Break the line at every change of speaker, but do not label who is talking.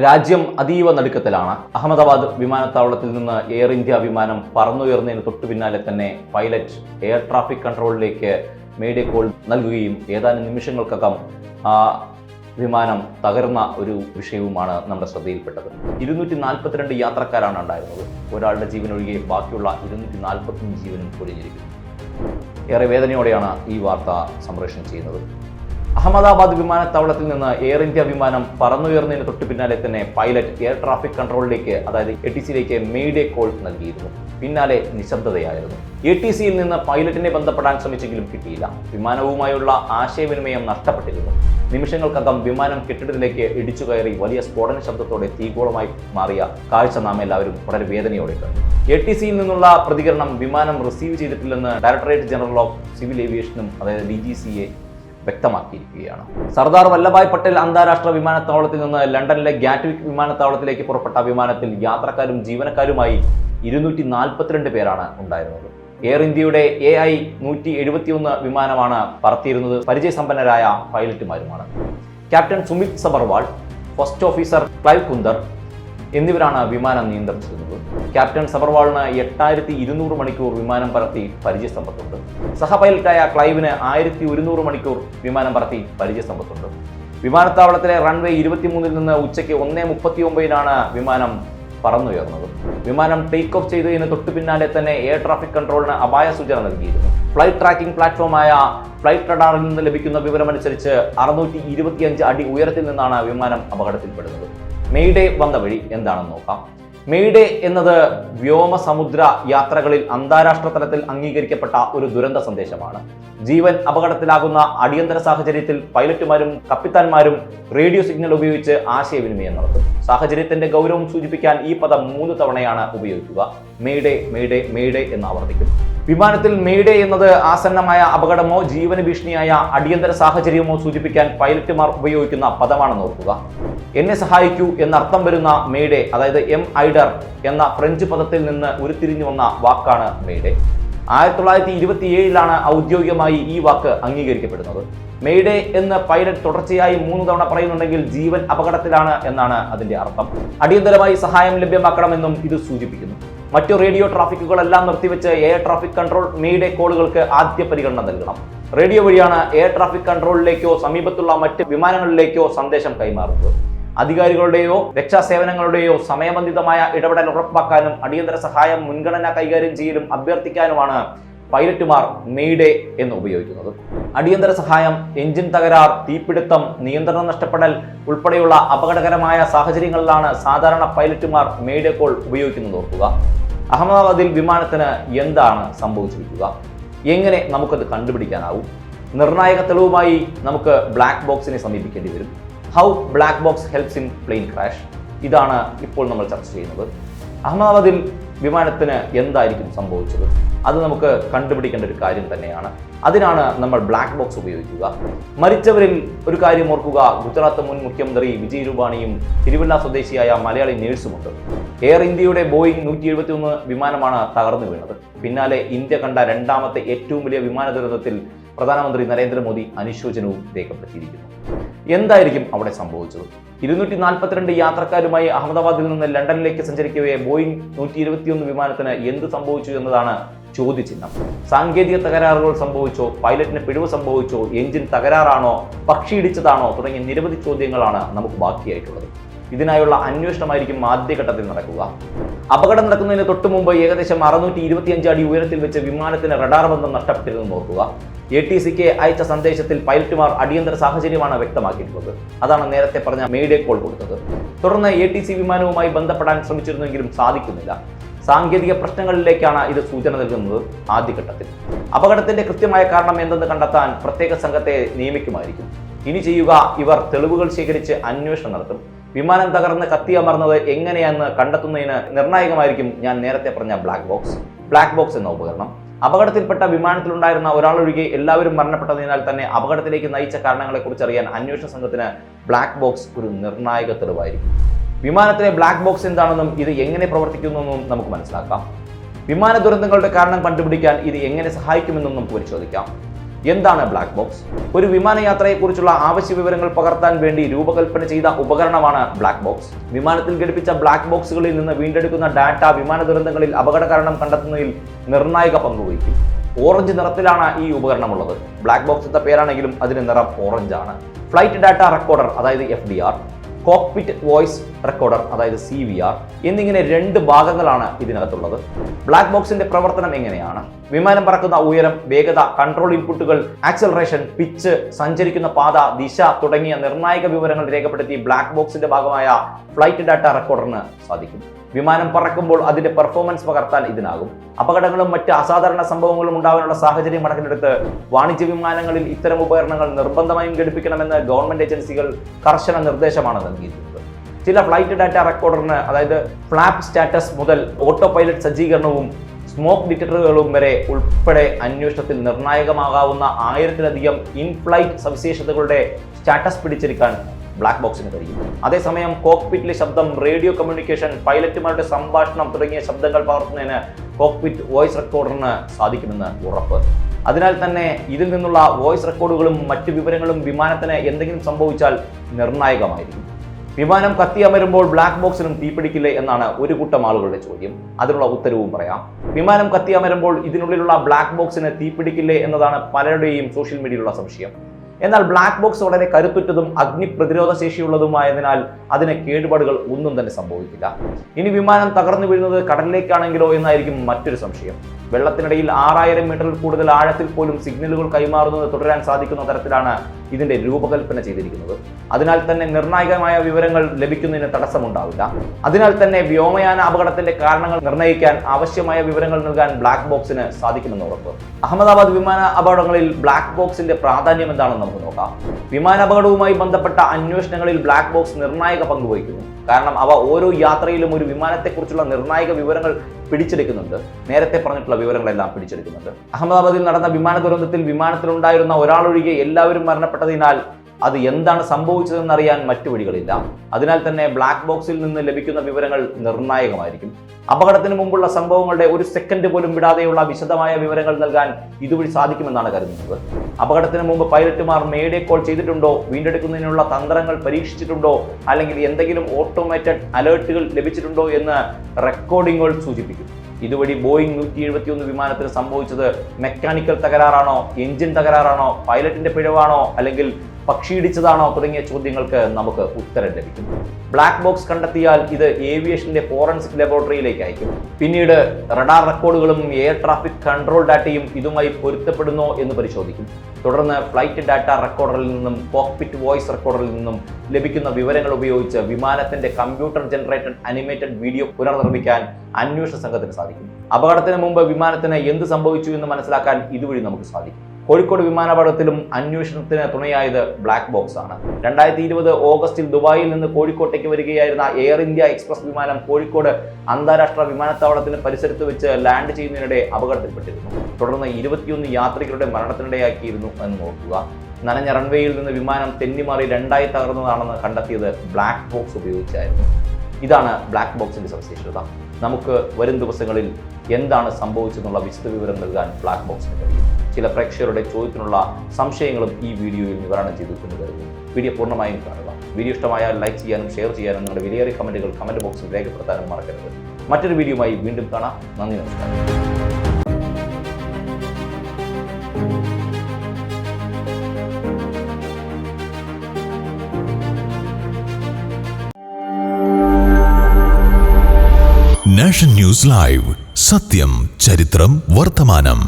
രാജ്യം അതീവ നടുക്കത്തിലാണ്. അഹമ്മദാബാദ് വിമാനത്താവളത്തിൽ നിന്ന് എയർ ഇന്ത്യ വിമാനം പറന്നുയർന്നതിന് തൊട്ടു പിന്നാലെ തന്നെ പൈലറ്റ് എയർ ട്രാഫിക് കൺട്രോളിലേക്ക് മീഡിയ കോൾ നൽകുകയും ഏതാനും നിമിഷങ്ങൾക്കകം ആ വിമാനം തകർന്ന ഒരു വിഷയവുമാണ് നമ്മുടെ ശ്രദ്ധയിൽപ്പെട്ടത്. ഇരുന്നൂറ്റി നാൽപ്പത്തിരണ്ട് യാത്രക്കാരാണ് ഉണ്ടായിരുന്നത്. ഒരാളുടെ ജീവൻ ഒഴികെ ബാക്കിയുള്ള ഇരുന്നൂറ്റി നാൽപ്പത്തിയഞ്ച് ജീവനും ഏറെ വേദനയോടെയാണ് ഈ വാർത്ത സംപ്രേഷണം ചെയ്യുന്നത്. അഹമ്മദാബാദ് വിമാനത്താവളത്തിൽ നിന്ന് എയർ ഇന്ത്യ വിമാനം പറന്നുയർന്നതിന് തൊട്ടു പിന്നാലെ തന്നെ പൈലറ്റ് എയർ ട്രാഫിക് കൺട്രോളിലേക്ക് അതായത് എ ടി സിയിലേക്ക് മെയ്ഡേ കോൾ നൽകിയിരുന്നു. പിന്നാലെ നിശബ്ദതയായിരുന്നു. എ ടി സിയിൽ നിന്ന് പൈലറ്റിനെ ബന്ധപ്പെടാൻ ശ്രമിച്ചെങ്കിലും കിട്ടിയില്ല. വിമാനവുമായുള്ള ആശയവിനിമയം നഷ്ടപ്പെട്ടിരുന്നു. നിമിഷങ്ങൾക്കകം വിമാനം കെട്ടിടത്തിലേക്ക് ഇടിച്ചു കയറി വലിയ സ്ഫോടന ശബ്ദത്തോടെ തീകോളമായി മാറിയ കാഴ്ച നാം എല്ലാവരും വളരെ വേദനയോടെ കണ്ടു. എ ടി സിയിൽ നിന്നുള്ള പ്രതികരണം വിമാനം റിസീവ് ചെയ്തിട്ടില്ലെന്ന് ഡയറക്ടറേറ്റ് ജനറൽ ഓഫ് സിവിൽ ഏവിയേഷനും അതായത് ഡി ജി സിയെ വ്യക്തമാക്കിയിരിക്കുകയാണ്. സർദാർ വല്ലഭായ് പട്ടേൽ അന്താരാഷ്ട്ര വിമാനത്താവളത്തിൽ നിന്ന് ലണ്ടനിലെ ഗാറ്റ്വിക് വിമാനത്താവളത്തിലേക്ക് പുറപ്പെട്ട വിമാനത്തിൽ യാത്രക്കാരും ജീവനക്കാരുമായി ഇരുന്നൂറ്റി നാൽപ്പത്തിരണ്ട് പേരാണ് ഉണ്ടായിരുന്നത്. എയർ ഇന്ത്യയുടെ എ ഐ നൂറ്റി എഴുപത്തിയൊന്ന് വിമാനമാണ് പറത്തിയിരുന്നത്. പരിചയസമ്പന്നരായ പൈലറ്റുമാരുമാണ്. Captain Sumit Sabharwal first officer Clive Kunder എന്നിവരാണ് വിമാനം നിയന്ത്രിച്ചിരുന്നത്. ക്യാപ്റ്റൻ സബർവാളിന് എട്ടായിരത്തി ഇരുന്നൂറ് മണിക്കൂർ വിമാനം പറത്തി പരിചയസമ്പത്തുണ്ട്. സഹപൈലറ്റായ ക്ലൈവിന് ആയിരത്തി ഒരുന്നൂറ് മണിക്കൂർ വിമാനം പറത്തി പരിചയസമ്പത്തുണ്ട്. വിമാനത്താവളത്തിലെ റൺവേ ഇരുപത്തിമൂന്നിൽ നിന്ന് ഉച്ചയ്ക്ക് ഒന്നേ മുപ്പത്തി ഒമ്പതിനാണ് വിമാനം പറന്നുയർന്നത്. വിമാനം ടേക്ക് ഓഫ് ചെയ്തതിന് തൊട്ടു പിന്നാലെ തന്നെ എയർ ട്രാഫിക് കൺട്രോളിന് അപായ സൂചന നൽകിയിരുന്നു. ഫ്ലൈറ്റ് ട്രാക്കിംഗ് പ്ലാറ്റ്ഫോമായ ഫ്ലൈറ്റ് റഡാറിൽ നിന്ന് ലഭിക്കുന്ന വിവരമനുസരിച്ച് അറുന്നൂറ്റി ഇരുപത്തിയഞ്ച് അടി ഉയരത്തിൽ നിന്നാണ് വിമാനം അപകടത്തിൽപ്പെടുന്നത്. മെയ്ഡേ വന്ന വഴി എന്താണെന്ന് നോക്കാം. മെയ്ഡേ എന്നത് വ്യോമ സമുദ്ര യാത്രകളിൽ അന്താരാഷ്ട്ര തലത്തിൽ അംഗീകരിക്കപ്പെട്ട ഒരു ദുരന്ത സന്ദേശമാണ്. ജീവൻ അപകടത്തിലാകുന്ന അടിയന്തര സാഹചര്യത്തിൽ പൈലറ്റുമാരും കപ്പിത്താന്മാരും റേഡിയോ സിഗ്നൽ ഉപയോഗിച്ച് ആശയവിനിമയം നടത്തും. സാഹചര്യത്തിന്റെ ഗൗരവം സൂചിപ്പിക്കാൻ ഈ പദം മൂന്ന് തവണയാണ് ഉപയോഗിക്കുക. മെയ്ഡേ മെയ്ഡേ മെയ്ഡേ എന്ന് ആവർത്തിക്കും. വിമാനത്തിൽ മെയ്ഡേ എന്നത് ആസന്നമായ അപകടമോ ജീവന ഭീഷണിയായ അടിയന്തര സാഹചര്യമോ സൂചിപ്പിക്കാൻ പൈലറ്റുമാർ ഉപയോഗിക്കുന്ന പദമാണെന്ന് ഓർക്കുക. എന്നെ സഹായിക്കൂ എന്നർത്ഥം വരുന്ന മെയ്ഡേ അതായത് എം ഐഡർ എന്ന ഫ്രഞ്ച് പദത്തിൽ നിന്ന് ഉരുത്തിരിഞ്ഞു വന്ന വാക്കാണ് മെയ്ഡേ ആയിരത്തി തൊള്ളായിരത്തി ഇരുപത്തി ഏഴിലാണ് ഔദ്യോഗികമായി ഈ വാക്ക് അംഗീകരിക്കപ്പെടുന്നത്. മെയ്ഡേ എന്ന് പൈലറ്റ് തുടർച്ചയായി മൂന്ന് തവണ പറയുന്നുണ്ടെങ്കിൽ ജീവൻ അപകടത്തിലാണ് എന്നാണ് അതിന്റെ അർത്ഥം. അടിയന്തരമായി സഹായം ലഭ്യമാക്കണമെന്നും ഇത് സൂചിപ്പിക്കുന്നു. മറ്റു റേഡിയോ ട്രാഫിക്കുകളെല്ലാം നിർത്തിവെച്ച് എയർ ട്രാഫിക് കൺട്രോൾ മെയ്ഡേ കോളുകൾക്ക് ആദ്യ പരിഗണന നൽകണം. റേഡിയോ വഴിയാണ് എയർ ട്രാഫിക് കൺട്രോളിലേക്കോ സമീപത്തുള്ള മറ്റ് വിമാനങ്ങളിലേക്കോ സന്ദേശം കൈമാറുന്നത്. അധികാരികളുടെയോ രക്ഷാസേവനങ്ങളുടെയോ സമയബന്ധിതമായ ഇടപെടൽ ഉറപ്പാക്കാനും അടിയന്തര സഹായം മുൻഗണന കൈകാര്യം ചെയ്യലും അഭ്യർത്ഥിക്കാനുമാണ് പൈലറ്റുമാർ മെയ്ഡെ എന്ന് ഉപയോഗിക്കുന്നത്. അടിയന്തര സഹായം എഞ്ചിൻ തകരാർ തീപിടുത്തം നിയന്ത്രണം നഷ്ടപ്പെടൽ ഉൾപ്പെടെയുള്ള അപകടകരമായ സാഹചര്യങ്ങളിലാണ് സാധാരണ പൈലറ്റുമാർ മെയ്ഡെ കോൾ ഉപയോഗിക്കുന്നത് ഓർക്കുക. അഹമ്മദാബാദിൽ വിമാനത്തിന് എന്താണ് സംഭവിച്ചിരിക്കുക? എങ്ങനെ നമുക്കത് കണ്ടുപിടിക്കാനാവും? നിർണായക തെളിവുമായി നമുക്ക് ബ്ലാക്ക് ബോക്സിനെ സമീപിക്കേണ്ടി വരും. How black box helps in plane crash ഇതാണ് ഇപ്പോൾ നമ്മൾ ചർച്ച ചെയ്യുന്നത്. അഹമ്മദാബാദിൽ വിമാനത്തിന് എന്തായിരിക്കും സംഭവിച്ചത്? അത് നമുക്ക് കണ്ടുപിടിക്കേണ്ട ഒരു കാര്യം തന്നെയാണ്. അതിനാണ് നമ്മൾ ബ്ലാക്ക് ബോക്സ് ഉപയോഗിക്കുക. മരിച്ചവരിൽ ഒരു കാര്യം ഓർക്കുക. ഗുജറാത്ത് മുൻ മുഖ്യമന്ത്രി വിജയ് രൂപാണിയും തിരുവല്ല സ്വദേശിയായ മലയാളി നേഴ്സുമുണ്ട്. എയർ ഇന്ത്യയുടെ ബോയിങ് നൂറ്റി എഴുപത്തി ഒന്ന് വിമാനമാണ് തകർന്നു വീണത്. പിന്നാലെ ഇന്ത്യ കണ്ട രണ്ടാമത്തെ ഏറ്റവും വലിയ വിമാന ദുരന്തത്തിൽ പ്രധാനമന്ത്രി നരേന്ദ്രമോദി അനുശോചനവും രേഖപ്പെടുത്തിയിരിക്കുന്നു. എന്തായിരിക്കും അവിടെ സംഭവിച്ചത്? ഇരുന്നൂറ്റി നാൽപ്പത്തിരണ്ട് യാത്രക്കാരുമായി അഹമ്മദാബാദിൽ നിന്ന് ലണ്ടനിലേക്ക് സഞ്ചരിക്കവേ ബോയിങ് നൂറ്റി ഇരുപത്തിയൊന്ന് വിമാനത്തിന് എന്ത് സംഭവിച്ചു എന്നതാണ് ചോദ്യചിഹ്നം. സാങ്കേതിക തകരാറുകൾ സംഭവിച്ചോ? പൈലറ്റിന് പിഴവ് സംഭവിച്ചോ? എഞ്ചിൻ തകരാറാണോ? പക്ഷി ഇടിച്ചതാണോ? തുടങ്ങിയ നിരവധി ചോദ്യങ്ങളാണ് നമുക്ക് ബാക്കിയായിട്ടുള്ളത്. ഇതിനായുള്ള അന്വേഷണമായിരിക്കും ആദ്യഘട്ടത്തിൽ നടക്കുക. അപകടം നടക്കുന്നതിന് തൊട്ടു മുമ്പ് ഏകദേശം അറുന്നൂറ്റി ഇരുപത്തിയഞ്ച് അടി ഉയരത്തിൽ വെച്ച് വിമാനത്തിന് റഡാർ ബന്ധം നഷ്ടപ്പെട്ടിരുന്നു നോക്കുക എ ടി സിക്ക് അയച്ച സന്ദേശത്തിൽ പൈലറ്റുമാർ അടിയന്തര സാഹചര്യമാണ് വ്യക്തമാക്കിയിട്ടുള്ളത്. അതാണ് നേരത്തെ പറഞ്ഞ മെയ്ഡേ കോൾ കൊടുത്തത്. തുടർന്ന് എ ടി സി വിമാനവുമായി ബന്ധപ്പെടാൻ ശ്രമിച്ചിരുന്നെങ്കിലും സാധിക്കുന്നില്ല. സാങ്കേതിക പ്രശ്നങ്ങളിലേക്കാണ് ഇത് സൂചന നൽകുന്നത് ആദ്യഘട്ടത്തിൽ. അപകടത്തിന്റെ കൃത്യമായ കാരണം എന്തെന്ന് കണ്ടെത്താൻ പ്രത്യേക സംഘത്തെ നിയമിക്കുമായിരിക്കും. ഇനി ചെയ്യുക ഇവർ തെളിവുകൾ ശേഖരിച്ച് അന്വേഷണം നടത്തും. വിമാനം തകർന്ന് കത്തിയമർന്നത് എങ്ങനെയാണെന്ന് കണ്ടെത്തുന്നതിന് നിർണായകമായിരിക്കും ഞാൻ നേരത്തെ പറഞ്ഞ ബ്ലാക്ക് ബോക്സ് ബ്ലാക്ക് ബോക്സ് എന്ന ഉപകരണം. അപകടത്തിൽപ്പെട്ട വിമാനത്തിലുണ്ടായിരുന്ന ഒരാളൊഴികെ എല്ലാവരും മരണപ്പെട്ടതിനാൽ തന്നെ അപകടത്തിലേക്ക് നയിച്ച കാരണങ്ങളെക്കുറിച്ച് അറിയാൻ അന്വേഷണ സംഘത്തിന് ബ്ലാക്ക് ബോക്സ് ഒരു നിർണായക തെളിവായിരിക്കും. വിമാനത്തിലെ ബ്ലാക്ക് ബോക്സ് എന്താണെന്നും ഇത് എങ്ങനെ പ്രവർത്തിക്കുന്നുവെന്നും നമുക്ക് മനസ്സിലാക്കാം. വിമാന ദുരന്തങ്ങളുടെ കാരണം കണ്ടുപിടിക്കാൻ ഇത് എങ്ങനെ സഹായിക്കുമെന്നും നമുക്ക് പരിശോധിക്കാം. എന്താണ് ബ്ലാക്ക് ബോക്സ് ഒരു വിമാനയാത്രയെക്കുറിച്ചുള്ള ആവശ്യ വിവരങ്ങൾ പകർത്താൻ വേണ്ടി രൂപകൽപ്പന ചെയ്ത ഉപകരണമാണ് ബ്ലാക്ക് ബോക്സ് വിമാനത്തിൽ ഘടിപ്പിച്ച ബ്ലാക്ക് ബോക്സുകളിൽ നിന്ന് വീണ്ടെടുക്കുന്ന ഡാറ്റ വിമാന ദുരന്തങ്ങളിൽ അപകട കാരണം കണ്ടെത്തുന്നതിൽ നിർണായക പങ്ക് പങ്കുവഹിക്കും ഓറഞ്ച് നിറത്തിലാണ് ഈ ഉപകരണമുള്ളത്. ബ്ലാക്ക് ബോക്സ് എന്ന പേരാണെങ്കിലും അതിന് നിറം ഓറഞ്ച് ആണ്. ഫ്ലൈറ്റ് ഡാറ്റ റെക്കോർഡർ അതായത് F D R cockpit voice recorder അതായത് സി വി ആർ എന്നിങ്ങനെ രണ്ട് ഭാഗങ്ങളാണ് ഇതിനകത്തുള്ളത്. ബ്ലാക്ക് ബോക്സിന്റെ പ്രവർത്തനം എങ്ങനെയാണ്? വിമാനം പറക്കുന്ന ഉയരം വേഗത കൺട്രോൾ ഇൻപുട്ടുകൾ ആക്സലറേഷൻ പിച്ച് സഞ്ചരിക്കുന്ന പാത ദിശ തുടങ്ങിയ നിർണായക വിവരങ്ങൾ രേഖപ്പെടുത്തി ബ്ലാക്ക് ബോക്സിന്റെ ഭാഗമായ ഫ്ലൈറ്റ് ഡാറ്റ റെക്കോർഡറിന് സാധിക്കും. വിമാനം പറക്കുമ്പോൾ അതിന്റെ പെർഫോമൻസ് പകർത്താൻ ഇതിനാകും. അപകടങ്ങളും മറ്റ് അസാധാരണ സംഭവങ്ങളും ഉണ്ടാകാനുള്ള സാഹചര്യം കണക്കിലെടുത്ത് വാണിജ്യ വിമാനങ്ങളിൽ ഇത്തരം ഉപകരണങ്ങൾ നിർബന്ധമായും ഘടിപ്പിക്കണമെന്ന് ഗവൺമെന്റ് ഏജൻസികൾ കർശന നിർദ്ദേശമാണ് നൽകിയിട്ടുള്ളത് ചില ഫ്ലൈറ്റ് ഡാറ്റ റെക്കോർഡറിന് അതായത് ഫ്ലാപ്പ് സ്റ്റാറ്റസ് മുതൽ ഓട്ടോ പൈലറ്റ് സജ്ജീകരണവും സ്മോക്ക് ഡിറ്റക്ടറുകളും വരെ ഉൾപ്പെടെ അന്വേഷണത്തിൽ നിർണായകമാകാവുന്ന ആയിരത്തിലധികം ഇൻ ഫ്ലൈറ്റ് സവിശേഷതകളുടെ സ്റ്റാറ്റസ് പിടിച്ചെടുക്കാൻ ബ്ലാക്ക് ബോക്സിന് കഴിയും അതേസമയം കോക്പിറ്റിലെ ശബ്ദം റേഡിയോ കമ്മ്യൂണിക്കേഷൻ പൈലറ്റുമാരുടെ സംഭാഷണം തുടങ്ങിയ ശബ്ദങ്ങൾ പകർത്തുന്നതിന് കോക്പിറ്റ് വോയിസ് റെക്കോർഡറിന് സാധിക്കുമെന്ന് ഉറപ്പ്. അതിനാൽ തന്നെ ഇതിൽ നിന്നുള്ള വോയിസ് റെക്കോർഡുകളും മറ്റു വിവരങ്ങളും വിമാനത്തിന് എന്തെങ്കിലും സംഭവിച്ചാൽ നിർണായകമായിരിക്കും. വിമാനം കത്തിയമരുമ്പോൾ ബ്ലാക്ക് ബോക്സിനും തീപിടിക്കില്ലേ എന്നാണ് ഒരു കൂട്ടം ആളുകളുടെ ചോദ്യം. അതിനുള്ള ഉത്തരവും പറയാം. വിമാനം കത്തിയമരുമ്പോൾ ഇതിനുള്ളിലുള്ള ബ്ലാക്ക് ബോക്സിന് തീപിടിക്കില്ലേ എന്നതാണ് പലരുടെയും സോഷ്യൽ മീഡിയയിലുള്ള സംശയം. എന്നാൽ ബ്ലാക്ക് ബോക്സ് വളരെ കരുത്തുറ്റതും അഗ്നി പ്രതിരോധ ശേഷിയുള്ളതുമായതിനാൽ അതിന് കേടുപാടുകൾ ഒന്നും തന്നെ സംഭവിക്കില്ല. ഇനി വിമാനം തകർന്നു വീഴുന്നത് കടലിലേക്കാണെങ്കിലോ എന്നായിരിക്കും മറ്റൊരു സംശയം. വെള്ളത്തിനിടയിൽ ആറായിരം മീറ്ററിൽ കൂടുതൽ ആഴത്തിൽ പോലും സിഗ്നലുകൾ കൈമാറുന്നത് തുടരാൻ സാധിക്കുന്ന തരത്തിലാണ് ഇതിന്റെ രൂപകൽപ്പന ചെയ്തിരിക്കുന്നത്. അതിനാൽ തന്നെ നിർണായകമായ വിവരങ്ങൾ ലഭിക്കുന്നതിന് തടസ്സമുണ്ടാവില്ല. അതിനാൽ തന്നെ വ്യോമയാന അപകടത്തിന്റെ കാരണങ്ങൾ നിർണയിക്കാൻ ആവശ്യമായ വിവരങ്ങൾ നൽകാൻ ബ്ലാക്ക് ബോക്സിന് സാധിക്കുമെന്ന് ഉറപ്പ്. അഹമ്മദാബാദ് വിമാന അപകടങ്ങളിൽ ബ്ലാക്ക് ബോക്സിന്റെ പ്രാധാന്യം എന്താണെന്ന് നമുക്ക് നോക്കാം. വിമാനാപകടവുമായി ബന്ധപ്പെട്ട അന്വേഷണങ്ങളിൽ ബ്ലാക്ക് ബോക്സ് നിർണായക പങ്ക് വഹിക്കുന്നു. കാരണം അവ ഓരോ യാത്രയിലും ഒരു വിമാനത്തെക്കുറിച്ചുള്ള നിർണായക വിവരങ്ങൾ പിടിച്ചെടുക്കുന്നുണ്ട്. നേരത്തെ പറഞ്ഞിട്ടുള്ള വിവരങ്ങളെല്ലാം പിടിച്ചെടുക്കുന്നുണ്ട്. അഹമ്മദാബാദിൽ നടന്ന വിമാന ദുരന്തത്തിൽ വിമാനത്തിലുണ്ടായിരുന്ന ഒരാളൊഴികെ എല്ലാവരും മരണപ്പെട്ടതിനാൽ അത് എന്താണ് സംഭവിച്ചതെന്നറിയാൻ മറ്റു വഴികളില്ല. അതിനാൽ തന്നെ ബ്ലാക്ക് ബോക്സിൽ നിന്ന് ലഭിക്കുന്ന വിവരങ്ങൾ നിർണായകമായിരിക്കും. അപകടത്തിന് മുമ്പുള്ള സംഭവങ്ങളുടെ ഒരു സെക്കൻഡ് പോലും വിടാതെയുള്ള വിശദമായ വിവരങ്ങൾ നൽകാൻ ഇതുവഴി സാധിക്കുമെന്നാണ് കരുതുന്നത്. അപകടത്തിന് മുമ്പ് പൈലറ്റുമാർ മേഡേ കോൾ ചെയ്തിട്ടുണ്ടോ? വീണ്ടെടുക്കുന്നതിനുള്ള തന്ത്രങ്ങൾ പരീക്ഷിച്ചിട്ടുണ്ടോ? അല്ലെങ്കിൽ എന്തെങ്കിലും ഓട്ടോമേറ്റഡ് അലേർട്ടുകൾ ലഭിച്ചിട്ടുണ്ടോ എന്ന് റെക്കോർഡിംഗുകൾ സൂചിപ്പിക്കും. ഇതുവഴി ബോയിങ് നൂറ്റി എഴുപത്തിയൊന്ന് വിമാനത്തിന് സംഭവിച്ചത് മെക്കാനിക്കൽ തകരാറാണോ? എഞ്ചിൻ തകരാറാണോ? പൈലറ്റിന്റെ പിഴവാണോ? അല്ലെങ്കിൽ പക്ഷിയിടിച്ചതാണോ തുടങ്ങിയ ചോദ്യങ്ങൾക്ക് നമുക്ക് ഉത്തരം ലഭിക്കും. ബ്ലാക്ക് ബോക്സ് കണ്ടെത്തിയാൽ ഇത് ഏവിയേഷന്റെ ഫോറൻസിക് ലബോറട്ടറിയിലേക്ക് അയക്കും. പിന്നീട് റഡാർ റെക്കോർഡുകളും എയർ ട്രാഫിക് കൺട്രോൾ ഡാറ്റയും ഇതുമായി പൊരുത്തപ്പെടുന്നോ എന്ന് പരിശോധിക്കും. തുടർന്ന് ഫ്ലൈറ്റ് ഡാറ്റ റെക്കോർഡറിൽ നിന്നും കോക്പിറ്റ് വോയിസ് റെക്കോർഡറിൽ നിന്നും ലഭിക്കുന്ന വിവരങ്ങൾ ഉപയോഗിച്ച് വിമാനത്തിന്റെ കമ്പ്യൂട്ടർ ജനറേറ്റഡ് അനിമേറ്റഡ് വീഡിയോ പുനർനിർമ്മിക്കാൻ അന്വേഷണ സംഘത്തിന് സാധിക്കും. അപകടത്തിന് മുമ്പ് വിമാനത്തിന് എന്ത് സംഭവിച്ചു എന്ന് മനസ്സിലാക്കാൻ ഇതുവഴി നമുക്ക് സാധിക്കും. കോഴിക്കോട് വിമാനപാടത്തിലും അന്വേഷണത്തിന് തുണയായത് ബ്ലാക്ക് ബോക്സ് ആണ്. രണ്ടായിരത്തി ഇരുപത് ഓഗസ്റ്റിൽ ദുബായിൽ നിന്ന് കോഴിക്കോട്ടേക്ക് വരികയായിരുന്ന എയർ ഇന്ത്യ എക്സ്പ്രസ് വിമാനം കോഴിക്കോട് അന്താരാഷ്ട്ര വിമാനത്താവളത്തിന് പരിസരത്ത് വെച്ച് ലാൻഡ് ചെയ്യുന്നതിനിടെ അപകടത്തിൽപ്പെട്ടിരുന്നു. തുടർന്ന് ഇരുപത്തിയൊന്ന് യാത്രികരുടെ മരണത്തിനിടയാക്കിയിരുന്നു എന്ന് നോക്കുക നനഞ്ഞ റൺവേയിൽ നിന്ന് വിമാനം തെന്നിമാറി രണ്ടായി തകർന്നതാണെന്ന് കണ്ടെത്തിയത് ബ്ലാക്ക് ബോക്സ് ഉപയോഗിച്ചായിരുന്നു. ഇതാണ് ബ്ലാക്ക് ബോക്സിന്റെ സവിശേഷത. നമുക്ക് വരും ദിവസങ്ങളിൽ എന്താണ് സംഭവിച്ചതെന്നുള്ള വിശദ വിവരം നൽകാൻ ബ്ലാക്ക് ബോക്സിന് കഴിയും. ചില പ്രേക്ഷകരുടെ ചോദ്യത്തിനുള്ള സംശയങ്ങളും ഈ വീഡിയോയിൽ നിവാരണം ചെയ്തിട്ടുണ്ട്. വീഡിയോ പൂർണമായും കാണുക. വീഡിയോ ഇഷ്ടമായാൽ ലൈക്ക് ചെയ്യാനും ഷെയർ ചെയ്യാനും നിങ്ങളുടെ വിലയേറിയ കമന്റുകൾ കമന്റ് ബോക്സിൽ രേഖപ്പെടുത്താനും മറക്കരുത്. മറ്റൊരു വീഡിയോയുമായി വീണ്ടും കാണാം. നന്ദി നമസ്കാരം.
നാഷൻ ന്യൂസ് ലൈവ് സത്യം ചരിത്രം വർത്തമാനം